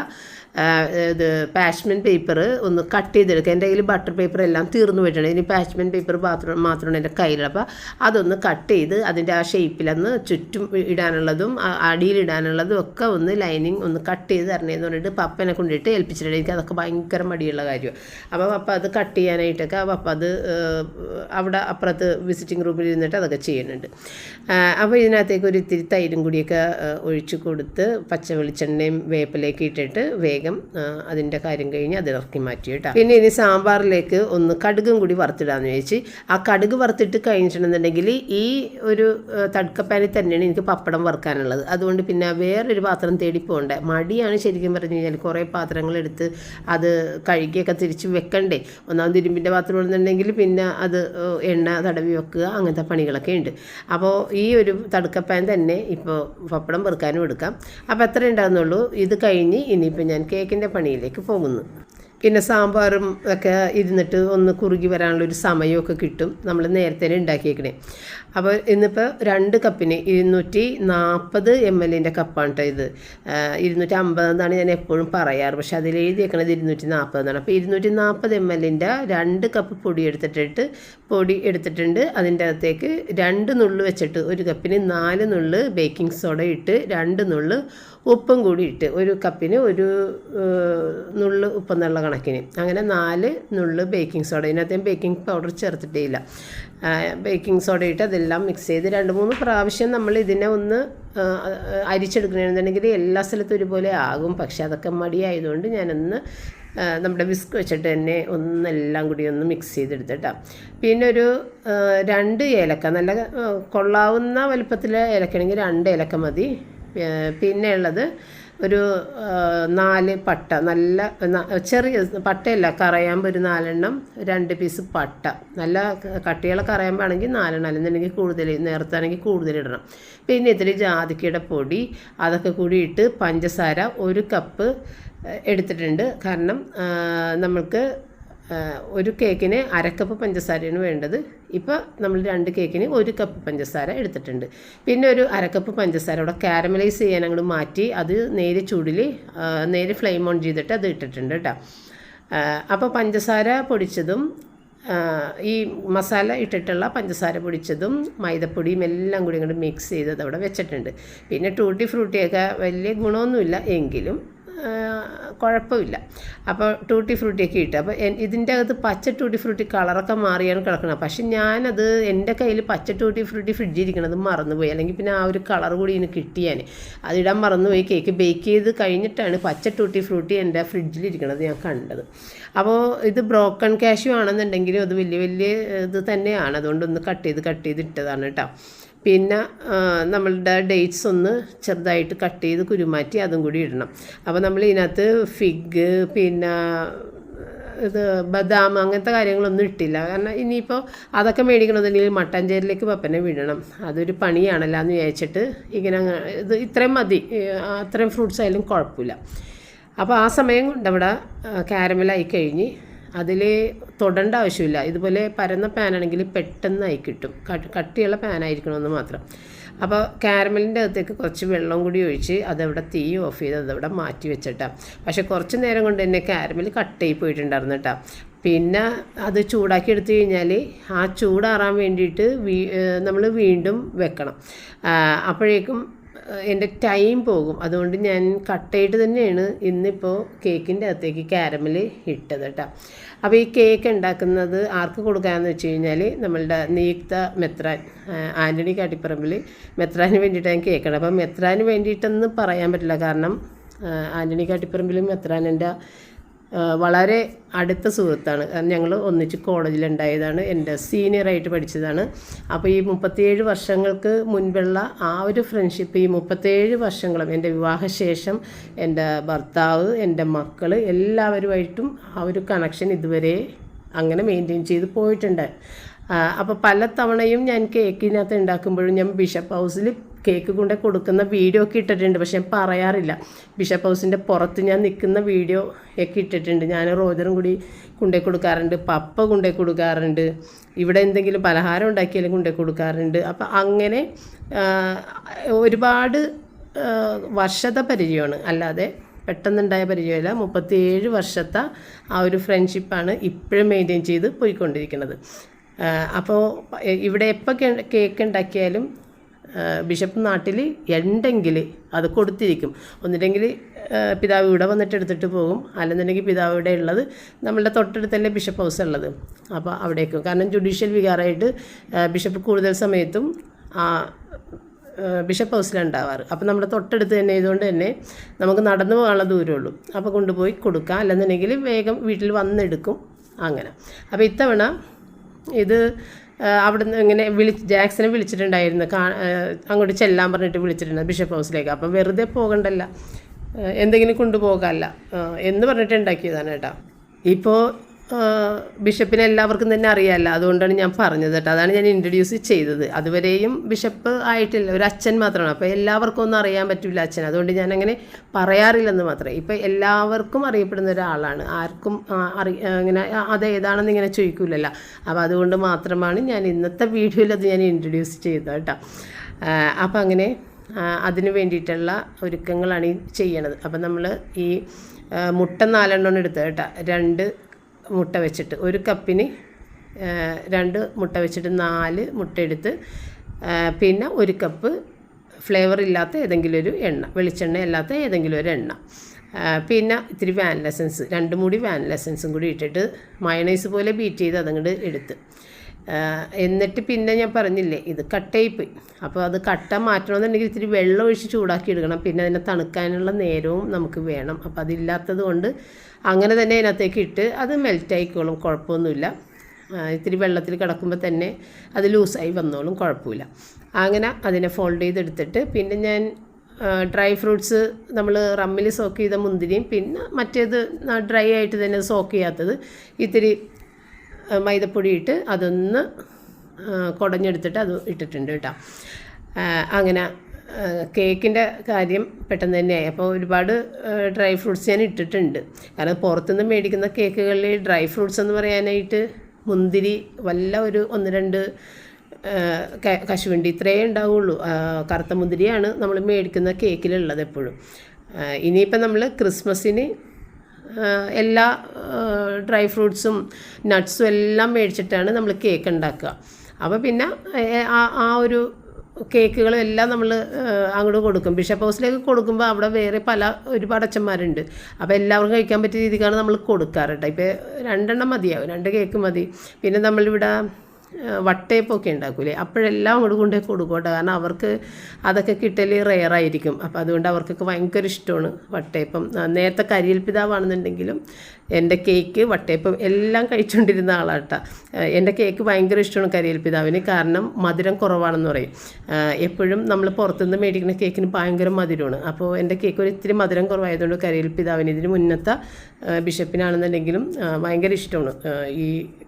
S1: ഇത് പാഷ്മെൻ പേപ്പർ ഒന്ന് കട്ട് ചെയ്തെടുക്കുക. എന്റെ കയ്യിൽ ബട്ടർ പേപ്പർ എല്ലാം തീർന്നു പോയിട്ടുണ്ട്. ഇനി പാഷ്മെൻ പേപ്പർ മാത്രം മാത്രമാണ് എന്റെ കയ്യിൽ. അപ്പോൾ അതൊന്ന് കട്ട് ചെയ്ത് അതിന്റെ ആ ഷേപ്പിലൊന്ന് ചുറ്റും ഇടാനുള്ളതും അടിയിലിടാനുള്ളതും ഒക്കെ ഒന്ന് ലൈനിങ് ഒന്ന് കട്ട് ചെയ്ത് തരണേന്ന് പറഞ്ഞിട്ട് പപ്പനെ കൊണ്ടിട്ട് ഏൽപ്പിച്ചിട്ടുണ്ട്. എനിക്ക് അതൊക്കെ ഭയങ്കര മടിയുള്ള കാര്യമാണ്. അപ്പോൾ പപ്പ അത് കട്ട് ചെയ്യാനായിട്ടൊക്കെ പപ്പ അത് അവിടെ അപ്പുറത്ത് വിസിറ്റിംഗ് റൂമിൽ ഇരുന്നിട്ട് അതൊക്കെ ചെയ്യുന്നുണ്ട്. അപ്പോൾ ഇതിനകത്തേക്ക് ഒരു ഇത്തിരി തൈരും കൂടിയൊക്കെ ഒഴിച്ച് കൊടുത്ത് പച്ച വെളിച്ചെണ്ണയും വേപ്പിലേക്ക് ഇട്ടിട്ട് വേഗം അതിന്റെ കാര്യം കഴിഞ്ഞ് അത് ഇറക്കി മാറ്റി കേട്ടോ. പിന്നെ ഇനി സാമ്പാറിലേക്ക് ഒന്ന് കടുകും കൂടി വറുത്തിടാന്ന് ചോദിച്ച് ആ കടുക് വറുത്തിട്ട് കഴിഞ്ഞിട്ടുണ്ടെന്നുണ്ടെങ്കിൽ ഈ ഒരു തടുക്കപ്പാനിൽ തന്നെയാണ് എനിക്ക് പപ്പടം വറുക്കാനുള്ളത്. അതുകൊണ്ട് പിന്നെ വേറൊരു പാത്രം തേടി പോകണ്ടേ. മടിയാണ് ശരിക്കും പറഞ്ഞു കഴിഞ്ഞാൽ കുറേ പാത്രങ്ങളെടുത്ത് അത് കഴുകിയൊക്കെ തിരിച്ച് വെക്കണ്ടേ. ഒന്നാമത് ഇരുമ്പിന്റെ പാത്രം ഉണ്ടെന്നുണ്ടെങ്കിൽ പിന്നെ അത് എണ്ണ തടവി വെക്കുക അങ്ങനത്തെ പണികളൊക്കെ ഉണ്ട്. അപ്പോൾ ഈ ഒരു തടുക്കപ്പാൻ തന്നെ ഇപ്പോൾ പപ്പടം വെറുക്കാനും എടുക്കാം. അപ്പോൾ എത്ര ഉണ്ടാകുന്നുള്ളൂ ഇത് കഴിഞ്ഞ് ഇനിയിപ്പോൾ ഞാൻ കേക്കിന്റെ പണിയിലേക്ക് പോകുന്നു. പിന്നെ സാമ്പാറും ഒക്കെ ഇരുന്നിട്ട് ഒന്ന് കുറുകി വരാനുള്ളൊരു സമയമൊക്കെ കിട്ടും. നമ്മൾ നേരത്തെ ഉണ്ടാക്കിയേക്കണേ. അപ്പോൾ ഇന്നിപ്പോൾ രണ്ട് കപ്പിന് ഇരുന്നൂറ്റി നാൽപ്പത് എം എല്ലിന്റെ കപ്പാണ് കേട്ടോ ഇത്. ഇരുന്നൂറ്റി അമ്പത് എന്നാണ് ഞാൻ എപ്പോഴും പറയാറ്. പക്ഷേ അതിൽ എഴുതിയേക്കണത് ഇരുന്നൂറ്റി നാൽപ്പത് എന്നാണ്. അപ്പോൾ ഇരുന്നൂറ്റി നാൽപ്പത് എം എല്ലിന്റെ രണ്ട് കപ്പ് പൊടി എടുത്തിട്ടിട്ട് പൊടി എടുത്തിട്ടുണ്ട്. അതിന്റെ അകത്തേക്ക് രണ്ട് നുള്ളു വെച്ചിട്ട് ഒരു കപ്പിന് നാല് നുള്ള് ബേക്കിംഗ് സോഡ ഇട്ട് രണ്ട് നുള്ള് ഉപ്പും കൂടി ഇട്ട് ഒരു കപ്പിന് ഒരു നുള്ള് നുള്ള് ഉപ്പെന്നുള്ള കണക്കിന്. അങ്ങനെ നാല് നുള്ള് ബേക്കിംഗ് സോഡ. ഇതിനകത്ത് ബേക്കിംഗ് പൗഡർ ചേർത്തിട്ടേ ഇല്ല ബേക്കിംഗ് സോഡ ഇട്ട് അതെല്ലാം മിക്സ് ചെയ്ത് രണ്ട് മൂന്ന് പ്രാവശ്യം നമ്മൾ ഇതിനെ ഒന്ന് അരിച്ചെടുക്കണമെന്നുണ്ടെങ്കിൽ എല്ലാ സ്ഥലത്തും ഒരുപോലെ ആകും. പക്ഷെ അതൊക്കെ മടിയായതുകൊണ്ട് ഞാനൊന്ന് നമ്മുടെ വിസ്ക് വെച്ചിട്ട് തന്നെ ഒന്നെല്ലാം കൂടി ഒന്ന് മിക്സ് ചെയ്തെടുത്തിട്ടാ. പിന്നെ ഒരു രണ്ട് ഏലക്ക. നല്ല കൊള്ളാവുന്ന വലുപ്പത്തിലെ ഏലക്കണെങ്കിൽ രണ്ട് ഏലക്ക മതി. പിന്നെ ഉള്ളത് ഒരു നാല് പട്ട. നല്ല ചെറിയ പട്ടയല്ല കറയാമ്പ് ഒരു നാലെണ്ണം രണ്ട് പീസ് പട്ട. നല്ല കട്ടിയുള്ള കറയാമ്പാണെങ്കിൽ നാലെണ്ണം അല്ലെന്നുണ്ടെങ്കിൽ കൂടുതൽ നേരത്താണെങ്കിൽ കൂടുതൽ ഇടണം. പിന്നെ ഇത്തിരി ജാതിക്കയുടെ പൊടി അതൊക്കെ കൂടി ഇട്ട് പഞ്ചസാര ഒരു കപ്പ് എടുത്തിട്ടുണ്ട്. കാരണം നമ്മൾക്ക് ഒരു കേക്കിന് അരക്കപ്പ് പഞ്ചസാരയാണ് വേണ്ടത്. ഇപ്പോൾ നമ്മൾ രണ്ട് കേക്കിന് ഒരു കപ്പ് പഞ്ചസാര എടുത്തിട്ടുണ്ട്. പിന്നെ ഒരു അരക്കപ്പ് പഞ്ചസാര അവിടെ കാരമലൈസ് ചെയ്യാൻ അങ്ങോട്ട് മാറ്റി അത് നേരെ ചൂടിൽ നേരെ ഫ്ലെയിം ഓൺ ചെയ്തിട്ട് അത് ഇട്ടിട്ടുണ്ട് കേട്ടോ. അപ്പോൾ പഞ്ചസാര പൊടിച്ചതും ഈ മസാല ഇട്ടിട്ടുള്ള പഞ്ചസാര പൊടിച്ചതും മൈദപ്പൊടിയും എല്ലാം കൂടി ഇങ്ങോട്ട് മിക്സ് ചെയ്തത് അവിടെ വെച്ചിട്ടുണ്ട്. പിന്നെ ടൂട്ടി ഫ്രൂട്ടിയൊക്കെ വലിയ ഗുണമൊന്നുമില്ല എങ്കിലും കുഴപ്പമില്ല. അപ്പോൾ ടൂട്ടി ഫ്രൂട്ടിയൊക്കെ ഇട്ട്. അപ്പോൾ ഇതിന്റെ അകത്ത് പച്ച ടൂട്ടി ഫ്രൂട്ടി കളറൊക്കെ മാറിയാണ് കിടക്കുന്നത് പക്ഷെ ഞാനത് എന്റെ കയ്യിൽ പച്ച ടൂട്ടി ഫ്രൂട്ടി ഫ്രിഡ്ജിൽ ഇരിക്കണത് മറന്നുപോയി. അല്ലെങ്കിൽ പിന്നെ ആ ഒരു കളർ കൂടി ഇതിന് കിട്ടിയാൻ അതിടാൻ മറന്നുപോയി കേക്ക്. ബേക്ക് ചെയ്ത് കഴിഞ്ഞിട്ടാണ് പച്ച ടൂട്ടി ഫ്രൂട്ടി എന്റെ ഫ്രിഡ്ജിൽ ഇരിക്കണത് ഞാൻ കണ്ടത്. അപ്പോൾ ഇത് ബ്രോക്കൺ കാഷ്യൂ ആണെന്നുണ്ടെങ്കിലും അത് വലിയ വലിയ ഇത് തന്നെയാണ്. അതുകൊണ്ടൊന്ന് കട്ട് ചെയ്ത് കട്ട് ചെയ്ത് ഇട്ടതാണ് കേട്ടോ. പിന്നെ നമ്മളുടെ ഡേറ്റ്സ് ഒന്ന് ചെറുതായിട്ട് കട്ട് ചെയ്ത് കുരുമാറ്റി അതും കൂടി ഇടണം. അപ്പോൾ നമ്മൾ ഇതിനകത്ത് ഫിഗ് പിന്നെ ഇത് ബദാം അങ്ങനത്തെ കാര്യങ്ങളൊന്നും ഇട്ടില്ല. കാരണം ഇനിയിപ്പോൾ അതൊക്കെ മേടിക്കണമെന്നുണ്ടെങ്കിൽ മട്ടാഞ്ചേരിലേക്ക് പപ്പനെ വിടണം. അതൊരു പണിയാണല്ലോ എന്ന് വിചാരിച്ചിട്ട് ഇങ്ങനെ ഇത് ഇത്രയും മതി. അത്രയും ഫ്രൂട്ട്സ് ആയാലും കുഴപ്പമില്ല. അപ്പോൾ ആ സമയം കൊണ്ട് അവിടെ കാരമലായി കഴിഞ്ഞ് അതിൽ തൊടേണ്ട ആവശ്യമില്ല. ഇതുപോലെ പരന്ന പാനാണെങ്കിൽ പെട്ടെന്നായി കിട്ടും. കട്ട്- കട്ടിയുള്ള പാനായിരിക്കണമെന്ന് മാത്രം. അപ്പോൾ കാരമലിന്റെ അകത്തേക്ക് കുറച്ച് വെള്ളം കൂടി ഒഴിച്ച് അതവിടെ തീ ഓഫ് ചെയ്ത് അതവിടെ മാറ്റി വെച്ചിട്ടാ. പക്ഷെ കുറച്ച് നേരം കൊണ്ട് തന്നെ കാരമൽ കട്ടായി പോയിട്ടുണ്ടായിരുന്നു കേട്ടോ പിന്നെ അത് ചൂടാക്കി എടുത്തു കഴിഞ്ഞാൽ ആ ചൂടാറാൻ വേണ്ടിയിട്ട് വീ നമ്മൾ വീണ്ടും വെക്കണം. അപ്പോഴേക്കും എന്റെ ടൈം പോകും. അതുകൊണ്ട് ഞാൻ കട്ടയിട്ട് തന്നെയാണ് ഇന്നിപ്പോൾ കേക്കിന്റെ അകത്തേക്ക് കാരമൽ ഇട്ടത് കേട്ടോ. അപ്പോൾ ഈ കേക്ക് ഉണ്ടാക്കുന്നത് ആർക്ക് കൊടുക്കാമെന്ന് വെച്ച് കഴിഞ്ഞാൽ നമ്മളുടെ നിയുക്ത മെത്രാൻ ആന്റണി കാട്ടിപ്പറമ്പിൽ മെത്രാന് വേണ്ടിയിട്ടാണ് കേൾക്കണം അപ്പം മെത്രാന് വേണ്ടിയിട്ടെന്ന് പറയാൻ പറ്റില്ല. കാരണം ആന്റണി കാട്ടിപ്പറമ്പിലും മെത്രാൻ എന്റെ വളരെ അടുത്ത സുഹൃത്താണ്. ഞങ്ങൾ ഒന്നിച്ച് കോളേജിലുണ്ടായതാണ്. എന്റെ സീനിയറായിട്ട് പഠിച്ചതാണ്. അപ്പോൾ ഈ മുപ്പത്തിയേഴ് വർഷങ്ങൾക്ക് മുൻപുള്ള ആ ഒരു ഫ്രണ്ട്ഷിപ്പ് ഈ മുപ്പത്തേഴ് വർഷങ്ങളും എന്റെ വിവാഹശേഷം എന്റെ ഭർത്താവ് എന്റെ മക്കൾ എല്ലാവരുമായിട്ടും ആ ഒരു കണക്ഷൻ ഇതുവരെ അങ്ങനെ മെയിന്റെയിൻ ചെയ്ത് പോയിട്ടുണ്ട്. അപ്പോൾ പല തവണയും ഞാൻ കേക്കിനകത്ത് ഉണ്ടാക്കുമ്പോഴും ഞാൻ ബിഷപ്പ് ഹൗസിൽ കേക്ക് കൊണ്ട് കൊടുക്കുന്ന വീഡിയോ ഒക്കെ ഇട്ടിട്ടുണ്ട്. പക്ഷെ ഞാൻ പറയാറില്ല. ബിഷപ്പ് ഹൗസിന്റെ പുറത്ത് ഞാൻ നിൽക്കുന്ന വീഡിയോ ഒക്കെ ഇട്ടിട്ടുണ്ട്. ഞാൻ റോജറും കൂടി കൊണ്ടേ കൊടുക്കാറുണ്ട്. പപ്പ കൊണ്ടേ കൊടുക്കാറുണ്ട്. ഇവിടെ എന്തെങ്കിലും പലഹാരം ഉണ്ടാക്കിയാലും കൊണ്ടേ കൊടുക്കാറുണ്ട്. അപ്പം അങ്ങനെ ഒരുപാട് വർഷത്തെ പരിചയമാണ്. അല്ലാതെ പെട്ടെന്നുണ്ടായ പരിചയമല്ല. മുപ്പത്തിയേഴ് വർഷത്തെ ആ ഒരു ഫ്രണ്ട്ഷിപ്പാണ് ഇപ്പോഴും മെയിന്റെയിൻ ചെയ്ത് പോയിക്കൊണ്ടിരിക്കുന്നത്. അപ്പോൾ ഇവിടെ എപ്പോൾ കേക്ക് ഉണ്ടാക്കിയാലും ബിഷപ്പ് നാട്ടിൽ ഉണ്ടെങ്കിൽ അത് കൊടുത്തിരിക്കും. ഒന്നില്ലെങ്കിൽ പിതാവ് ഇവിടെ വന്നിട്ട് എടുത്തിട്ട് പോകും. അല്ലെന്നുണ്ടെങ്കിൽ പിതാവ് ഇവിടെ ഉള്ളത് നമ്മളുടെ തൊട്ടടുത്തല്ലേ ബിഷപ്പ് ഹൗസ് ഉള്ളത്. അപ്പോൾ അവിടേക്കും. കാരണം ജുഡീഷ്യൽ വികാറായിട്ട് ബിഷപ്പ് കൂടുതൽ സമയത്തും ബിഷപ്പ് ഹൗസിലുണ്ടാവാറ് അപ്പോൾ നമ്മുടെ തൊട്ടടുത്ത് തന്നെ ആയതുകൊണ്ട് തന്നെ നമുക്ക് നടന്നു പോകാനുള്ള ദൂരമുള്ളൂ അപ്പോൾ കൊണ്ടുപോയി കൊടുക്കാം. അല്ലെന്നുണ്ടെങ്കിൽ വേഗം വീട്ടിൽ വന്നെടുക്കും. അങ്ങനെ. അപ്പോൾ ഇത്തവണ ഇത് അവിടുന്ന് ഇങ്ങനെ വിളി ജാക്സനെ വിളിച്ചിട്ടുണ്ടായിരുന്നു. കാ അങ്ങോട്ട് ചെല്ലാൻ പറഞ്ഞിട്ട് വിളിച്ചിട്ടുണ്ട് ബിഷപ്പ് ഹൗസിലേക്ക്. അപ്പം വെറുതെ പോകണ്ടല്ല. എന്തെങ്കിലും കൊണ്ടുപോകാമല്ല എന്ന് പറഞ്ഞിട്ട് ഉണ്ടാക്കിയതാണ് കേട്ടോ. ഇപ്പോൾ ബിഷപ്പിനെ എല്ലാവർക്കും തന്നെ അറിയാമല്ലോ അതുകൊണ്ടാണ് ഞാൻ പറഞ്ഞത് കേട്ടോ. അതാണ് ഞാൻ ഇൻട്രൊഡ്യൂസ് ചെയ്തത്. അതുവരെയും ബിഷപ്പ് ആയിട്ടില്ല. ഒരു അച്ഛൻ മാത്രമാണ്. അപ്പോൾ എല്ലാവർക്കും ഒന്നും അറിയാൻ പറ്റില്ല അച്ഛൻ. അതുകൊണ്ട് ഞാൻ അങ്ങനെ പറയാറില്ലെന്ന് മാത്രമേ ഇപ്പോൾ എല്ലാവർക്കും അറിയപ്പെടുന്ന ഒരാളാണ്. ആർക്കും അറി അങ്ങനെ അത് ഏതാണെന്ന് ഇങ്ങനെ ചോദിക്കില്ലല്ലോ അപ്പോൾ അതുകൊണ്ട് മാത്രമാണ് ഞാൻ ഇന്നത്തെ വീഡിയോയിൽ അത് ഞാൻ ഇൻട്രൊഡ്യൂസ് ചെയ്തത് കേട്ടോ. അപ്പോൾ അങ്ങനെ അതിനു വേണ്ടിയിട്ടുള്ള ഒരുക്കങ്ങളാണ് ഈ ചെയ്യണത്. അപ്പം നമ്മൾ ഈ മുട്ട നാലെണ്ണം എടുത്തത് കേട്ടോ. രണ്ട് മുട്ട വെച്ചിട്ട് ഒരു കപ്പിന് രണ്ട് മുട്ട വെച്ചിട്ട് നാല് മുട്ട എടുത്ത് പിന്നെ ഒരു കപ്പ് ഫ്ലേവർ ഇല്ലാത്ത ഏതെങ്കിലും ഒരു എണ്ണ വെളിച്ചെണ്ണ അല്ലാത്ത ഏതെങ്കിലും ഒരു എണ്ണ പിന്നെ ഇത്തിരി വാനില എസൻസ് രണ്ട് മൂടി വാനില എസൻസും കൂടി ഇട്ടിട്ട് മയണൈസ് പോലെ ബീറ്റ് ചെയ്ത് അതങ്ങോട്ട് എടുത്ത്. എന്നിട്ട് പിന്നെ ഞാൻ പറഞ്ഞില്ലേ ഇത് കട്ടയായി പോയി അപ്പോൾ അത് കട്ട മാറ്റണമെന്നുണ്ടെങ്കിൽ ഇത്തിരി വെള്ളം ഒഴിച്ച് ചൂടാക്കി എടുക്കണം. പിന്നെ അതിനെ തണുക്കാനുള്ള നേരവും നമുക്ക് വേണം. അപ്പോൾ അതില്ലാത്തത് കൊണ്ട് അങ്ങനെ തന്നെ അതിനകത്തേക്ക് ഇട്ട് അത് മെൽറ്റ് ആയിക്കോളും കുഴപ്പമൊന്നുമില്ല. ഇത്തിരി വെള്ളത്തിൽ കിടക്കുമ്പോൾ തന്നെ അത് ലൂസായി വന്നോളും കുഴപ്പമില്ല. അങ്ങനെ അതിനെ ഫോൾഡ് ചെയ്തെടുത്തിട്ട് പിന്നെ ഞാൻ ഡ്രൈ ഫ്രൂട്ട്സ് നമ്മൾ റമ്മിൽ സോക്ക് ചെയ്ത മുന്തിരിയും പിന്നെ മറ്റേത് ഡ്രൈ ആയിട്ട് തന്നെ സോക്ക് ചെയ്യാത്തത് ഇത്തിരി മൈദപ്പൊടി ഇട്ട് അതൊന്ന് കുടഞ്ഞെടുത്തിട്ട് അത് ഇട്ടിട്ടുണ്ട് കേട്ടോ. അങ്ങനെ കേക്കിന്റെ കാര്യം പെട്ടെന്ന് തന്നെയായി. അപ്പോൾ ഒരുപാട് ഡ്രൈ ഫ്രൂട്ട്സ് ഞാൻ ഇട്ടിട്ടുണ്ട്. കാരണം പുറത്തുനിന്ന് മേടിക്കുന്ന കേക്കുകളിൽ ഡ്രൈ ഫ്രൂട്ട്സ് എന്ന് പറയാനായിട്ട് മുന്തിരി വല്ല ഒരു ഒന്ന് രണ്ട് കശുവണ്ടി ഇത്രയേ ഉണ്ടാവുള്ളൂ. കറുത്ത മുന്തിരിയാണ് നമ്മൾ മേടിക്കുന്ന കേക്കിലുള്ളത് എപ്പോഴും. ഇനിയിപ്പോൾ ഇനിയിപ്പം നമ്മൾ ക്രിസ്മസിന് എല്ലാ ഡ്രൈ ഫ്രൂട്ട്സും നട്ട്സും എല്ലാം മേടിച്ചിട്ടാണ് നമ്മൾ കേക്ക് ഉണ്ടാക്കുക. അപ്പോൾ പിന്നെ ആ ആ ഒരു കേക്കുകളും എല്ലാം നമ്മൾ അങ്ങോട്ട് കൊടുക്കും. ബിഷപ്പ് ഹൗസിലേക്ക് കൊടുക്കുമ്പോൾ അവിടെ വേറെ പല ഒരുപാട് അച്ഛന്മാരുണ്ട്. അപ്പോൾ എല്ലാവർക്കും കഴിക്കാൻ പറ്റിയ രീതിക്കാണ് നമ്മൾ കൊടുക്കാറ് കേട്ടോ. ഇപ്പോൾ രണ്ടെണ്ണം മതിയാവും. രണ്ട് കേക്ക് മതി. പിന്നെ നമ്മളിവിടെ വട്ടയപ്പൊക്കെ ഉണ്ടാക്കൂലേ? അപ്പോഴെല്ലാം അങ്ങോട്ട് കൊണ്ടേ കൊടുക്കട്ടെ കാരണം അവർക്ക് അതൊക്കെ കിട്ടൽ റെയറായിരിക്കും അപ്പോൾ അതുകൊണ്ട് അവർക്കൊക്കെ ഭയങ്കര ഇഷ്ടമാണ് വട്ടയപ്പം നേരത്തെ കരിയൽ പിതാവാണെന്നുണ്ടെങ്കിലും എന്റെ കേക്ക് വട്ടയപ്പം എല്ലാം കഴിച്ചുകൊണ്ടിരുന്ന ആളാട്ടാ. എന്റെ കേക്ക് ഭയങ്കര ഇഷ്ടമാണ് കരിയൽ കാരണം മധുരം കുറവാണെന്ന് പറയും. എപ്പോഴും നമ്മൾ പുറത്തുനിന്ന് മേടിക്കുന്ന കേക്കിന് ഭയങ്കര മധുരമാണ്. അപ്പോൾ എന്റെ കേക്ക് ഒരു ഇത്തിരി മധുരം കുറവായതുകൊണ്ട് കരിയൽ ഇതിന് മുന്നത്തെ ബിഷപ്പിനാണെന്നുണ്ടെങ്കിലും ഭയങ്കര ഇഷ്ടമാണ് ഈ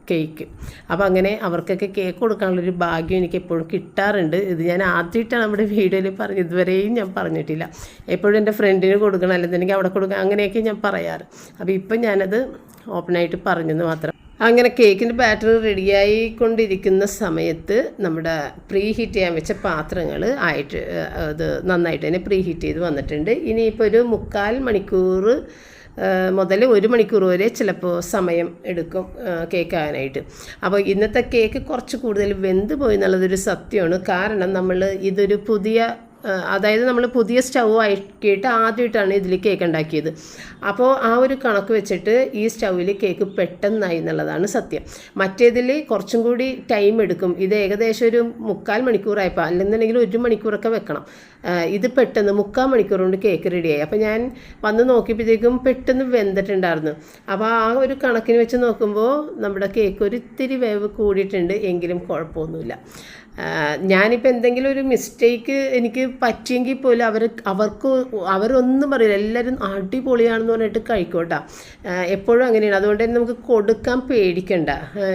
S1: കേക്ക്. അപ്പോൾ അങ്ങനെ അവർക്കൊക്കെ കേക്ക് കൊടുക്കാനുള്ളൊരു ഭാഗ്യം എനിക്ക് എപ്പോഴും കിട്ടാറുണ്ട്. ഇത് ഞാൻ ആദ്യമായിട്ടാണ് നമ്മുടെ വീഡിയോയിൽ പറഞ്ഞത്. ഇതുവരെയും ഞാൻ പറഞ്ഞിട്ടില്ല. എപ്പോഴും എന്റെ ഫ്രണ്ടിന് കൊടുക്കണം അല്ലെന്നുണ്ടെങ്കിൽ അവിടെ കൊടുക്കണം അങ്ങനെയൊക്കെ ഞാൻ പറയാറ്. അപ്പോൾ ഇപ്പം ഞാനത് ഓപ്പണായിട്ട് പറഞ്ഞെന്ന് മാത്രം. അങ്ങനെ കേക്കിന്റെ ബാറ്റർ റെഡിയായി കൊണ്ടിരിക്കുന്ന സമയത്ത് നമ്മുടെ പ്രീ ഹീറ്റ് ചെയ്യാൻ വെച്ച പാത്രങ്ങൾ ആയിട്ട് അത് നന്നായിട്ട് തന്നെ പ്രീ ഹീറ്റ് ചെയ്ത് വന്നിട്ടുണ്ട്. ഇനിയിപ്പോൾ ഒരു മുക്കാൽ മണിക്കൂർ മുതൽ ഒരു മണിക്കൂർ വരെ ചിലപ്പോൾ സമയം എടുക്കും കേക്ക് ആകാനായിട്ട്. അപ്പോൾ ഇന്നത്തെ കേക്ക് കുറച്ച് കൂടുതൽ വെന്ത് പോയി എന്നുള്ളതൊരു സത്യമാണ്. കാരണം നമ്മൾ ഇതൊരു പുതിയ അതായത് നമ്മൾ പുതിയ സ്റ്റൗ ആക്കിയിട്ട് ആദ്യമായിട്ടാണ് ഇതിൽ കേക്ക് ഉണ്ടാക്കിയത്. അപ്പോൾ ആ ഒരു കണക്ക് വെച്ചിട്ട് ഈ സ്റ്റൗവിൽ കേക്ക് പെട്ടെന്നായി എന്നുള്ളതാണ് സത്യം. മറ്റേതിൽ കുറച്ചും കൂടി ടൈം എടുക്കും. ഇത് ഏകദേശം ഒരു മുക്കാൽ മണിക്കൂറായപ്പോൾ അല്ലെന്നുണ്ടെങ്കിൽ ഒരു മണിക്കൂറൊക്കെ വെക്കണം. ഇത് പെട്ടെന്ന് മുക്കാൽ മണിക്കൂർ കൊണ്ട് കേക്ക് റെഡിയായി. അപ്പോൾ ഞാൻ വന്ന് നോക്കിയപ്പോഴത്തേക്കും പെട്ടെന്ന് വെന്തിട്ടുണ്ടായിരുന്നു. അപ്പോൾ ആ ഒരു കണക്കിന് വെച്ച് നോക്കുമ്പോൾ നമ്മുടെ കേക്ക് ഒരു ഇത്തിരി വേവ് കൂടിയിട്ടുണ്ട്. എങ്കിലും കുഴപ്പമൊന്നുമില്ല. ഞാനിപ്പോൾ എന്തെങ്കിലും ഒരു മിസ്റ്റേക്ക് എനിക്ക് പറ്റിയെങ്കിൽ പോലും അവർ അവർക്ക് അവരൊന്നും പറയില്ല. എല്ലാവരും അടിപൊളിയാണെന്ന് പറഞ്ഞിട്ട് കഴിക്കോട്ടാ. എപ്പോഴും അങ്ങനെയാണ്. അതുകൊണ്ട് തന്നെ നമുക്ക് കൊടുക്കാൻ പേടിക്കണ്ട.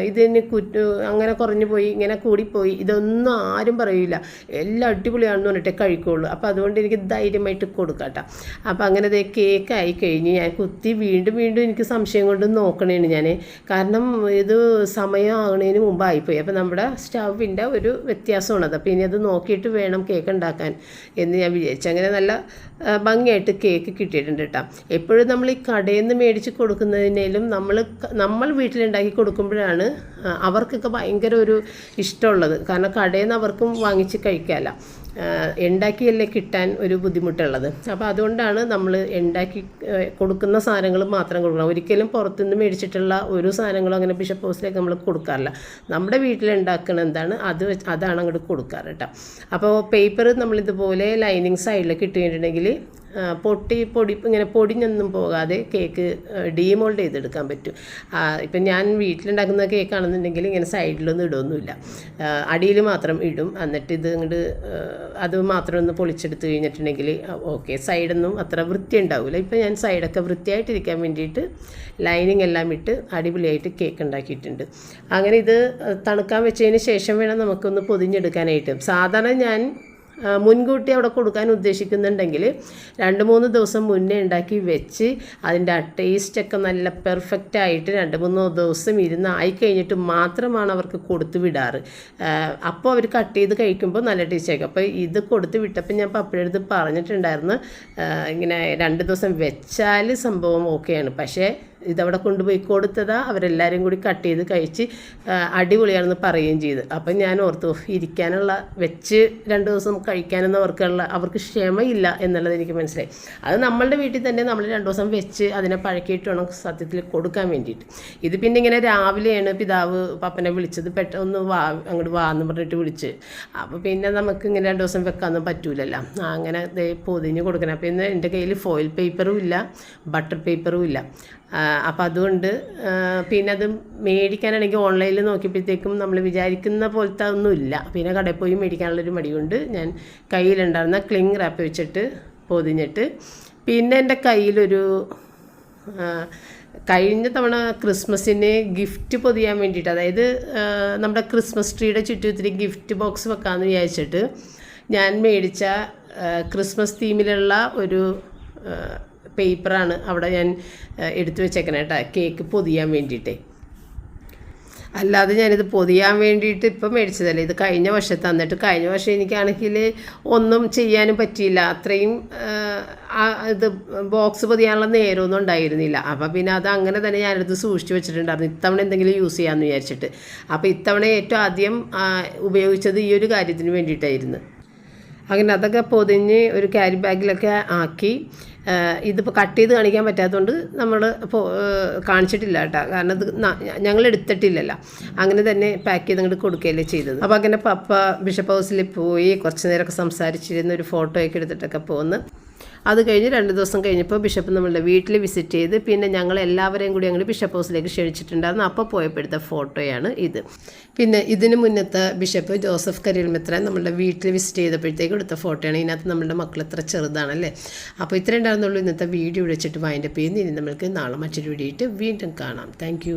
S1: ഇതിന് കുറ്റു അങ്ങനെ കുറഞ്ഞു പോയി ഇങ്ങനെ കൂടിപ്പോയി ഇതൊന്നും ആരും പറയില്ല. എല്ലാം അടിപൊളിയാണെന്ന് പറഞ്ഞിട്ട് കഴിക്കുള്ളൂ. അപ്പോൾ അതുകൊണ്ട് എനിക്ക് ധൈര്യമായിട്ട് കൊടുക്കാട്ടോ. അപ്പോൾ അങ്ങനെ ദേ കേക്ക് ആയി കഴിഞ്ഞ് ഞാൻ കുത്തി വീണ്ടും വീണ്ടും എനിക്ക് സംശയം കൊണ്ട് നോക്കണേണ് ഞാൻ കാരണം ഇത് സമയം ആകണതിന് മുമ്പായിപ്പോയി. അപ്പോൾ നമ്മുടെ സ്റ്റൗവിന്റെ ഒരു വ്യത്യാസമാണത് അപ്പോൾ ഇനി അത് നോക്കിയിട്ട് വേണം കേക്ക് ഉണ്ടാക്കാൻ എന്ന് ഞാൻ വിചാരിച്ചു. അങ്ങനെ നല്ല ഭംഗിയായിട്ട് കേക്ക് കിട്ടിയിട്ടുണ്ട് കേട്ടോ എപ്പോഴും നമ്മൾ ഈ കടയിൽ നിന്ന് മേടിച്ച് കൊടുക്കുന്നതിനേലും നമ്മൾ നമ്മൾ വീട്ടിലുണ്ടാക്കി കൊടുക്കുമ്പോഴാണ് അവർക്കൊക്കെ ഭയങ്കര ഒരു ഇഷ്ടമുള്ളത്. കാരണം കടയിൽ നിന്ന് അവർക്കും വാങ്ങിച്ച് കഴിക്കാമല്ല. ഉണ്ടാക്കിയല്ലേ കിട്ടാൻ ഒരു ബുദ്ധിമുട്ടുള്ളത്. അപ്പോൾ അതുകൊണ്ടാണ് നമ്മൾ ഉണ്ടാക്കി കൊടുക്കുന്ന സാധനങ്ങൾ മാത്രം കൊടുക്കണം. ഒരിക്കലും പുറത്തുനിന്ന് മേടിച്ചിട്ടുള്ള ഒരു സാധനങ്ങളും അങ്ങനെ ബിഷപ്പ് ഹൗസിലേക്ക് നമ്മൾ കൊടുക്കാറില്ല. നമ്മുടെ വീട്ടിൽ ഉണ്ടാക്കുന്ന എന്താണ് അത് അതാണ് അങ്ങോട്ട് കൊടുക്കാറ് കേട്ടോ. അപ്പോൾ പേപ്പർ നമ്മളിതുപോലെ ലൈനിങ് കഴിഞ്ഞിട്ടുണ്ടെങ്കിൽ ആ, പൊട്ടി പൊടി ഇങ്ങനെ പൊടിഞ്ഞൊന്നും പോകാതെ കേക്ക് ഡീമോൾഡ് ചെയ്തെടുക്കാൻ പറ്റും. ഇപ്പം ഞാൻ വീട്ടിലുണ്ടാക്കുന്ന കേക്കാണെന്നുണ്ടെങ്കിൽ ഇങ്ങനെ സൈഡിലൊന്നും ഇടൊന്നുമില്ല. അടിയിൽ മാത്രം ഇടും. എന്നിട്ട് ഇത് ഇങ്ങോട്ട് അത് മാത്രം ഒന്ന് പൊളിച്ചെടുത്ത് കഴിഞ്ഞിട്ടുണ്ടെങ്കിൽ ഓക്കെ സൈഡൊന്നും അത്ര വൃത്തി ഉണ്ടാവില്ല ഇപ്പം ഞാൻ സൈഡൊക്കെ വൃത്തിയായിട്ടിരിക്കാൻ വേണ്ടിയിട്ട് ലൈനിങ് എല്ലാം ഇട്ട് അടിപൊളിയായിട്ട് കേക്ക് ഉണ്ടാക്കിയിട്ടുണ്ട്. അങ്ങനെ ഇത് തണുക്കാൻ വെച്ചതിന് ശേഷം വേണം നമുക്കൊന്ന് പൊതിഞ്ഞെടുക്കാനായിട്ട്. സാധാരണ ഞാൻ മുൻകൂട്ടി അവിടെ കൊടുക്കാൻ ഉദ്ദേശിക്കുന്നുണ്ടെങ്കിൽ രണ്ട് മൂന്ന് ദിവസം മുന്നേ ഉണ്ടാക്കി വെച്ച് അതിന്റെ ആ ടേസ്റ്റൊക്കെ നല്ല പെർഫെക്റ്റ് ആയിട്ട് രണ്ട് മൂന്ന് ദിവസം ഇരുന്ന് ആയിക്കഴിഞ്ഞിട്ട് മാത്രമാണ് അവർക്ക് കൊടുത്തു വിടാറ്. അപ്പോൾ അവർ കട്ട് ചെയ്ത് കഴിക്കുമ്പോൾ നല്ല ടേസ്റ്റ് ആയിരിക്കും. അപ്പോൾ ഇത് കൊടുത്ത് വിട്ടപ്പോൾ ഞാൻ പപ്പഴടുത്ത് പറഞ്ഞിട്ടുണ്ടായിരുന്നു ഇങ്ങനെ രണ്ട് ദിവസം വെച്ചാൽ സംഭവം ഓക്കെയാണ് പക്ഷേ ഇതവിടെ കൊണ്ടുപോയി കൊടുത്തതാ. അവരെല്ലാവരും കൂടി കട്ട് ചെയ്ത് കഴിച്ച് അടിപൊളിയാണെന്ന് പറയുകയും ചെയ്തു. അപ്പം ഞാൻ ഓർത്തു ഇരിക്കാനുള്ള വെച്ച് രണ്ട് ദിവസം കഴിക്കാനൊന്നും അവർക്കുള്ള അവർക്ക് ക്ഷമയില്ല എന്നുള്ളത് എനിക്ക് മനസ്സിലായി. അത് നമ്മളുടെ വീട്ടിൽ തന്നെ നമ്മൾ രണ്ട് ദിവസം വെച്ച് അതിനെ പഴക്കിയിട്ട് വേണം സത്യത്തിൽ കൊടുക്കാൻ വേണ്ടിയിട്ട്. ഇത് പിന്നെ ഇങ്ങനെ രാവിലെയാണ് പിതാവ് പപ്പനെ വിളിച്ചത്. പെട്ടെന്ന് വാ അങ്ങോട്ട് വാ എന്ന് പറഞ്ഞിട്ട് വിളിച്ച്. അപ്പോൾ പിന്നെ നമുക്ക് ഇങ്ങനെ രണ്ട് ദിവസം വെക്കാനൊന്നും പറ്റൂലല്ലോ. അങ്ങനെ പൊതിഞ്ഞ് കൊടുക്കണം. അപ്പോൾ ഇന്ന് എന്റെ കയ്യിൽ ഫോയിൽ പേപ്പറും ഇല്ല ബട്ടർ പേപ്പറും ഇല്ല. അപ്പോൾ അതുകൊണ്ട് പിന്നെ അത് മേടിക്കാനാണെങ്കിൽ ഓൺലൈനിൽ നോക്കിയപ്പോഴത്തേക്കും നമ്മൾ വിചാരിക്കുന്ന പോലത്തെ ഒന്നുമില്ല പിന്നെ കടയിൽ പോയി മേടിക്കാനുള്ളൊരു മടി ഞാൻ കയ്യിലുണ്ടായിരുന്ന ക്ലിങ് റാപ്പ് വെച്ചിട്ട് പൊതിഞ്ഞിട്ട് പിന്നെ എന്റെ കയ്യിലൊരു കഴിഞ്ഞ തവണ ക്രിസ്മസിന് ഗിഫ്റ്റ് പൊതിയാൻ വേണ്ടിയിട്ട് അതായത് നമ്മുടെ ക്രിസ്മസ് ട്രീയുടെ ചുറ്റും ഇത്തിരി ഗിഫ്റ്റ് ബോക്സ് വെക്കാമെന്ന് വിചാരിച്ചിട്ട് ഞാൻ മേടിച്ച ക്രിസ്മസ് തീമിലുള്ള ഒരു പേപ്പറാണ് അവിടെ ഞാൻ എടുത്തു വെച്ചേക്കണേ കേട്ടോ കേക്ക് പൊതിയാൻ വേണ്ടിയിട്ടേ. അല്ലാതെ ഞാനിത് പൊതിയാൻ വേണ്ടിയിട്ട് ഇപ്പം മേടിച്ചതല്ല. ഇത് കഴിഞ്ഞ വർഷം തന്നിട്ട് കഴിഞ്ഞ വർഷം എനിക്കാണെങ്കിൽ ഒന്നും ചെയ്യാനും പറ്റിയില്ല. അത്രയും ഇത് ബോക്സ് പൊതിയാനുള്ള നേരമൊന്നും ഉണ്ടായിരുന്നില്ല. അപ്പോൾ പിന്നെ അത് അങ്ങനെ തന്നെ ഞാനത് സൂക്ഷിച്ച് വെച്ചിട്ടുണ്ടായിരുന്നു. ഇത്തവണ എന്തെങ്കിലും യൂസ് ചെയ്യാമെന്ന് വിചാരിച്ചിട്ട്. അപ്പോൾ ഇത്തവണ ഏറ്റവും ആദ്യം ഉപയോഗിച്ചത് ഈ ഒരു കാര്യത്തിന് വേണ്ടിയിട്ടായിരുന്നു. അങ്ങനെ അതൊക്കെ പൊതിഞ്ഞ് ഒരു ക്യാരി ബാഗിലൊക്കെ ആക്കി ഇതിപ്പോൾ കട്ട് ചെയ്ത് കാണിക്കാൻ പറ്റാത്തതുകൊണ്ട് നമ്മൾ കാണിച്ചിട്ടില്ല കേട്ടോ. കാരണം ഇത് ഞങ്ങൾ എടുത്തിട്ടില്ലല്ലോ. അങ്ങനെ തന്നെ പാക്ക് ചെയ്ത് അങ്ങോട്ട് കൊടുക്കുകയല്ലേ ചെയ്തത്. അപ്പോൾ അങ്ങനെ പപ്പ ബിഷപ്പ് ഹൗസിൽ പോയി കുറച്ച് നേരമൊക്കെ സംസാരിച്ചിരുന്ന ഒരു ഫോട്ടോയൊക്കെ എടുത്തിട്ടൊക്കെ പോന്ന്. അത് കഴിഞ്ഞ് രണ്ട് ദിവസം കഴിഞ്ഞപ്പോൾ ബിഷപ്പ് നമ്മളുടെ വീട്ടിൽ വിസിറ്റ് ചെയ്ത് പിന്നെ ഞങ്ങൾ എല്ലാവരെയും കൂടി അങ്ങോട്ട് ബിഷപ്പ് ഹൗസിലേക്ക് ക്ഷണിച്ചിട്ടുണ്ടായിരുന്നു. അപ്പോൾ പോയപ്പോഴത്തെ ഫോട്ടോയാണ് ഇത്. പിന്നെ ഇതിന് മുന്നത്തെ ബിഷപ്പ് ജോസഫ് കരിയൽമിത്ര നമ്മളുടെ വീട്ടിൽ വിസിറ്റ് ചെയ്തപ്പോഴത്തേക്ക് എടുത്ത ഫോട്ടോയാണ്. ഇതിനകത്ത് നമ്മുടെ മക്കൾ എത്ര ചെറുതാണല്ലേ? അപ്പോൾ ഇത്രയും ഉണ്ടായിരുന്നുള്ളൂ ഇന്നത്തെ വീഡിയോ വിളിച്ചിട്ട് വൈൻഡപ്പ് ചെയ്യുന്നു. ഇനി നമ്മൾക്ക് നാളെ മറ്റൊരു വീഡിയോ വീണ്ടും കാണാം. താങ്ക്